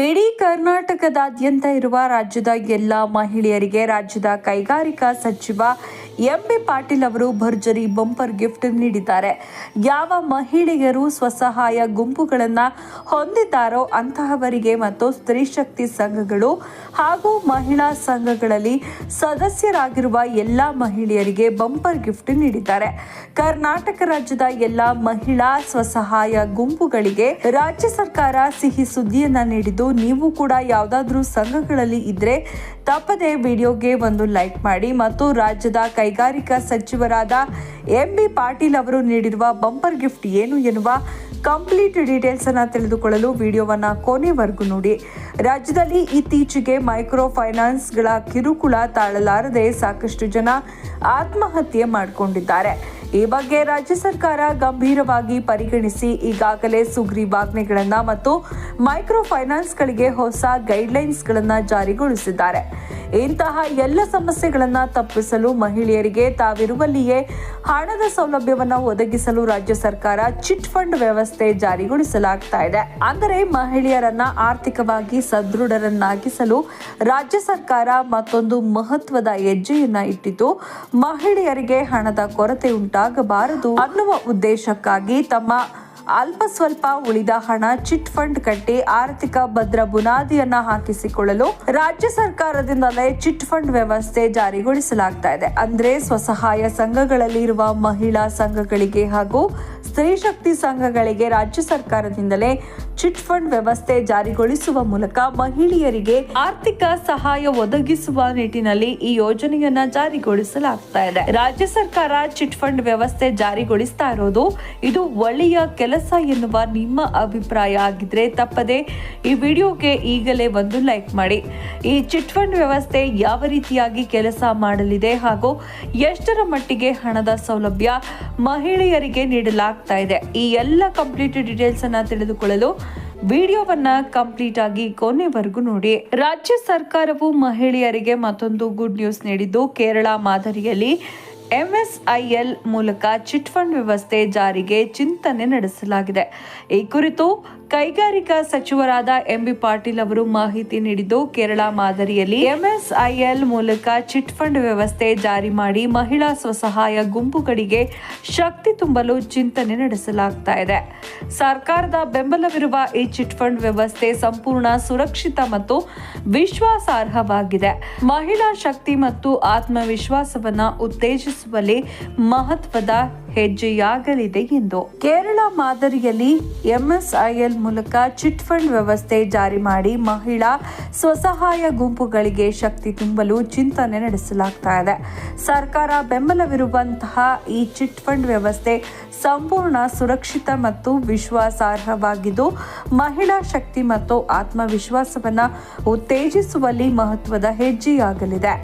ಇಡೀ ಕರ್ನಾಟಕದಾದ್ಯಂತ ಇರುವ ರಾಜ್ಯದ ಎಲ್ಲ ಮಹಿಳೆಯರಿಗೆ ರಾಜ್ಯದ ಕೈಗಾರಿಕಾ ಸಚಿವ ಎಂ ಬಿ ಪಾಟೀಲ್ ಅವರು ಭರ್ಜರಿ ಬಂಪರ್ ಗಿಫ್ಟ್ ನೀಡಿದ್ದಾರೆ. ಯಾವ ಮಹಿಳೆಯರು ಸ್ವಸಹಾಯ ಗುಂಪುಗಳನ್ನು ಹೊಂದಿದ್ದಾರೋ ಅಂತಹವರಿಗೆ ಮತ್ತು ಸ್ತ್ರೀ ಶಕ್ತಿ ಸಂಘಗಳು ಹಾಗೂ ಮಹಿಳಾ ಸಂಘಗಳಲ್ಲಿ ಸದಸ್ಯರಾಗಿರುವ ಎಲ್ಲ ಮಹಿಳೆಯರಿಗೆ ಬಂಪರ್ ಗಿಫ್ಟ್ ನೀಡಿದ್ದಾರೆ. ಕರ್ನಾಟಕ ರಾಜ್ಯದ ಎಲ್ಲ ಮಹಿಳಾ ಸ್ವಸಹಾಯ ಗುಂಪುಗಳಿಗೆ ರಾಜ್ಯ ಸರ್ಕಾರ ಸಿಹಿ ಸುದ್ದಿಯನ್ನ ನೀಡಿದ್ದು, ನೀವು ಕೂಡ ಯಾವುದಾದ್ರೂ ಸಂಘಗಳಲ್ಲಿ ಇದ್ರೆ ತಪ್ಪದೆ ವಿಡಿಯೋಗೆ ಒಂದು ಲೈಕ್ ಮಾಡಿ ಮತ್ತು ರಾಜ್ಯದ ಕೈಗಾರಿಕಾ ಸಚಿವರಾದ ಎಂ ಬಿ ಪಾಟೀಲ್ ಅವರು ನೀಡಿರುವ ಬಂಪರ್ ಗಿಫ್ಟ್ ಏನು ಎನ್ನುವ ಕಂಪ್ಲೀಟ್ ಡೀಟೇಲ್ಸ್ ಅನ್ನ ತಿಳಿದುಕೊಳ್ಳಲು ವಿಡಿಯೋವನ್ನ ಕೊನೆವರೆಗೂ ನೋಡಿ. ರಾಜ್ಯದಲ್ಲಿ ಇತ್ತೀಚೆಗೆ ಮೈಕ್ರೋ ಫೈನಾನ್ಸ್ಗಳ ಕಿರುಕುಳ ತಾಳಲಾರದೆ ಸಾಕಷ್ಟು ಜನ ಆತ್ಮಹತ್ಯೆ ಮಾಡಿಕೊಂಡಿದ್ದಾರೆ. ಈ ಬಗ್ಗೆ ರಾಜ್ಯ ಸರ್ಕಾರ ಗಂಭೀರವಾಗಿ ಪರಿಗಣಿಸಿ ಈಗಾಗಲೇ ಸುಗ್ರೀವಾಜ್ಞೆಗಳನ್ನು ಮತ್ತು ಮೈಕ್ರೋ ಫೈನಾನ್ಸ್ಗಳಿಗೆ ಹೊಸ ಗೈಡ್ಲೈನ್ಸ್ಗಳನ್ನು ಜಾರಿಗೊಳಿಸಿದ್ದಾರೆ. ಇಂತಹ ಎಲ್ಲ ಸಮಸ್ಯೆಗಳನ್ನ ತಪ್ಪಿಸಲು ಮಹಿಳೆಯರಿಗೆ ತಾವಿರುವಲ್ಲಿಯೇ ಹಣದ ಸೌಲಭ್ಯವನ್ನು ಒದಗಿಸಲು ರಾಜ್ಯ ಸರ್ಕಾರ ಚಿಟ್ ಫಂಡ್ ವ್ಯವಸ್ಥೆ ಜಾರಿಗೊಳಿಸಲಾಗ್ತಾ ಇದೆ. ಅಂದರೆ ಮಹಿಳೆಯರನ್ನ ಆರ್ಥಿಕವಾಗಿ ಸದೃಢರನ್ನಾಗಿಸಲು ರಾಜ್ಯ ಸರ್ಕಾರ ಮತ್ತೊಂದು ಮಹತ್ವದ ಹೆಜ್ಜೆಯನ್ನ ಇಟ್ಟಿದ್ದು, ಮಹಿಳೆಯರಿಗೆ ಹಣದ ಕೊರತೆ ಉಂಟಾಗಬಾರದು ಅನ್ನುವ ಉದ್ದೇಶಕ್ಕಾಗಿ ತಮ್ಮ ಅಲ್ಪ ಸ್ವಲ್ಪ ಉಳಿದ ಹಣ ಚಿಟ್ ಫಂಡ್ ಕಟ್ಟಿ ಆರ್ಥಿಕ ಭದ್ರ ಬುನಾದಿಯನ್ನ ಹಾಕಿಸಿಕೊಳ್ಳಲು ರಾಜ್ಯ ಸರ್ಕಾರದಿಂದಲೇ ಚಿಟ್ ಫಂಡ್ ವ್ಯವಸ್ಥೆ ಜಾರಿಗೊಳಿಸಲಾಗ್ತಾ ಇದೆ. ಅಂದ್ರೆ ಸ್ವಸಹಾಯ ಸಂಘಗಳಲ್ಲಿ ಇರುವ ಮಹಿಳಾ ಸಂಘಗಳಿಗೆ ಹಾಗೂ ಸ್ತ್ರೀ ಶಕ್ತಿ ಸಂಘಗಳಿಗೆ ರಾಜ್ಯ ಸರ್ಕಾರದಿಂದಲೇ ಚಿಟ್ ಫಂಡ್ ವ್ಯವಸ್ಥೆ ಜಾರಿಗೊಳಿಸುವ ಮೂಲಕ ಮಹಿಳೆಯರಿಗೆ ಆರ್ಥಿಕ ಸಹಾಯ ಒದಗಿಸುವ ನಿಟ್ಟಿನಲ್ಲಿ ಈ ಯೋಜನೆಯನ್ನ ಜಾರಿಗೊಳಿಸಲಾಗ್ತಾ ಇದೆ. ರಾಜ್ಯ ಸರ್ಕಾರ ಚಿಟ್ ಫಂಡ್ ವ್ಯವಸ್ಥೆ ಜಾರಿಗೊಳಿಸ್ತಾ ಇರೋದು ಇದು ಒಳ್ಳೆಯ ಕೆಲಸ ಎನ್ನುವ ನಿಮ್ಮ ಅಭಿಪ್ರಾಯ ಆಗಿದ್ರೆ ತಪ್ಪದೆ ಈ ವಿಡಿಯೋಗೆ ಈಗಲೇ ಒಂದು ಲೈಕ್ ಮಾಡಿ. ಈ ಚಿಟ್ ಫಂಡ್ ವ್ಯವಸ್ಥೆ ಯಾವ ರೀತಿಯಾಗಿ ಕೆಲಸ ಮಾಡಲಿದೆ ಹಾಗೂ ಎಷ್ಟರ ಮಟ್ಟಿಗೆ ಹಣದ ಸೌಲಭ್ಯ ಮಹಿಳೆಯರಿಗೆ ನೀಡಲಾಗ್ತಾ ಇದೆ. ಈ ಎಲ್ಲ ಕಂಪ್ಲೀಟ್ ಡೀಟೇಲ್ಸ್ ಅನ್ನ ತಿಳಿದುಕೊಳ್ಳಲು ವಿಡಿಯೋವನ್ನ ಕಂಪ್ಲೀಟ್ ಆಗಿ ಕೊನೆವರೆಗೂ ನೋಡಿ. ರಾಜ್ಯ ಸರ್ಕಾರವು ಮಹಿಳೆಯರಿಗೆ ಮತ್ತೊಂದು ಗುಡ್ ನ್ಯೂಸ್ ನೀಡಿದ್ದು ಕೇರಳ ಮಾದರಿಯಲ್ಲಿ ಎಂಎಸ್ಐಎಲ್ ಮೂಲಕ ಚಿಟ್ ಫಂಡ್ ವ್ಯವಸ್ಥೆ ಜಾರಿಗೆ ಚಿಂತನೆ ನಡೆಸಲಾಗಿದೆ. ಈ ಕುರಿತು ಕೈಗಾರಿಕಾ ಸಚಿವರಾದ ಎಂಬಿ ಪಾಟೀಲ್ ಅವರು ಮಾಹಿತಿ ನೀಡಿದ್ದು, ಕೇರಳ ಮಾದರಿಯಲ್ಲಿ ಎಂಎಸ್ಐಎಲ್ ಮೂಲಕ ಚಿಟ್ ಫಂಡ್ ವ್ಯವಸ್ಥೆ ಜಾರಿ ಮಾಡಿ ಮಹಿಳಾ ಸ್ವಸಹಾಯ ಗುಂಪುಗಳಿಗೆ ಶಕ್ತಿ ತುಂಬಲು ಚಿಂತನೆ ನಡೆಸಲಾಗ್ತಾ ಇದೆ. ಸರ್ಕಾರದ ಬೆಂಬಲವಿರುವ ಈ ಚಿಟ್ ಫಂಡ್ ವ್ಯವಸ್ಥೆ ಸಂಪೂರ್ಣ ಸುರಕ್ಷಿತ ಮತ್ತು ವಿಶ್ವಾಸಾರ್ಹವಾಗಿದೆ. ಮಹಿಳಾ ಶಕ್ತಿ ಮತ್ತು ಆತ್ಮವಿಶ್ವಾಸವನ್ನ ಉತ್ತೇಜಿಸುವಲ್ಲಿ ಮಹತ್ವದ ಹೆಜ್ಜೆಯಾಗಲಿದೆ ಎಂದು. ಕೇರಳ ಮಾದರಿಯಲ್ಲಿ ಎಂಎಸ್ಐಎಲ್ ಮೂಲಕ ಚಿಟ್ ಫಂಡ್ ವ್ಯವಸ್ಥೆ ಜಾರಿ ಮಾಡಿ ಮಹಿಳಾ ಸ್ವಸಹಾಯ ಗುಂಪುಗಳಿಗೆ ಶಕ್ತಿ ತುಂಬಲು ಚಿಂತನೆ ನಡೆಸಲಾಗ್ತಾ ಇದೆ. ಸರ್ಕಾರ ಬೆಂಬಲವಿರುವಂತಹ ಈ ಚಿಟ್ ಫಂಡ್ ವ್ಯವಸ್ಥೆ ಸಂಪೂರ್ಣ ಸುರಕ್ಷಿತ ಮತ್ತು ವಿಶ್ವಾಸಾರ್ಹವಾಗಿದ್ದು, ಮಹಿಳಾ ಶಕ್ತಿ ಮತ್ತು ಆತ್ಮವಿಶ್ವಾಸವನ್ನು ಉತ್ತೇಜಿಸುವಲ್ಲಿ ಮಹತ್ವದ ಹೆಜ್ಜೆಯಾಗಲಿದೆ.